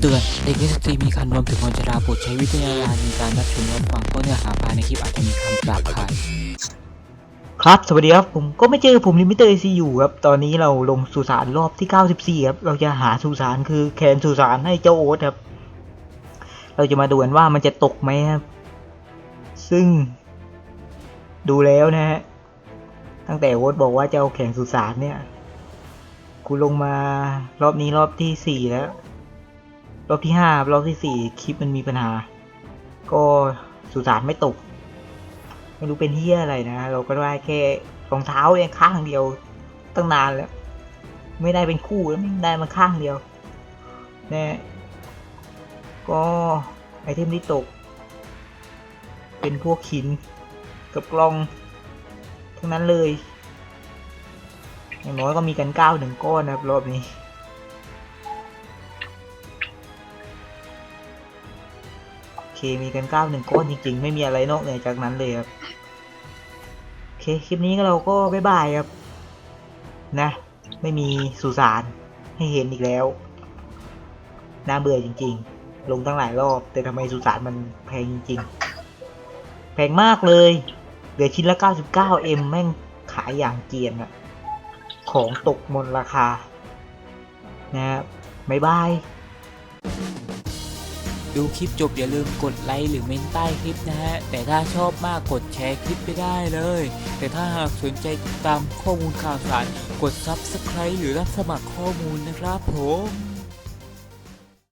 เตือนเด็กและสตรีมีคันรวมถึงคนชราโปรดใช้วิจารณญาณในการรับชมรับฟังเพราะเนื้อหาภายในคลิปอาจจะมีคำหยาบคายครับ สวัสดีครับ ผมก็ไม่เจอผมลิมิเตอร์ซีอยู่ครับ ตอนนี้เราลงสุสานรอบที่ 94 ครับ เราจะหาสุสานคือแคนสุสานให้เจ้าโอ๊ตครับ เราจะมาดูกันว่ามันจะตกไหมครับ ซึ่ง ดูแล้วนะฮะ ตั้งแต่โอ๊ตบอกว่าจะเอาแข่งสุสานเนี่ยกูลงมารอบนี้รอบที่สี่แล้ว รอบที่ห้ารอบที่สี่คลิปมันมีปัญหา ก็สุสานไม่ตก ไม่รู้เป็นเฮียอะไรนะ เราก็ได้แค่รองเท้าเองข้างเดียวตั้งนานแล้ว ไม่ได้เป็นคู่แล้วไม่ได้มาข้างเดียวน่ก็ไอเทมที่ตก เป็นพวกหินกับกล้อง ทั้งนั้นเลย อย่างน้อยก็มีกันเก้าหนึ่งก้อนนะครับรอบนี้ เคมีกันเก้าหนึ่งก้อนจริงๆ ไม่มีอะไรนอกเหนือจากนั้นเลยครับโอเคคลิปนี้เราก็บ๊ายบายครับนะ ไม่มีสุสานให้เห็นอีกแล้ว น่าเบื่อจริง ๆ ลงตั้งหลายรอบ แต่ทำไมสุสานมันแพงจริง ๆ แพงมากเลยเหลือชิ้นละ 99M แม่งขายอย่างเกียนอะของตกมดราคา นะครับบ๊ายบาย ดูคลิปจบอย่าลืมกดไลค์หรือเมนใต้คลิปนะฮะ แต่ถ้าชอบมากกดแชร์คลิปไปได้เลย แต่ถ้าหากสนใจติดตามข้อมูลข่าวสาร กด Subscribe หรือรับสมัครข้อมูลนะครับผม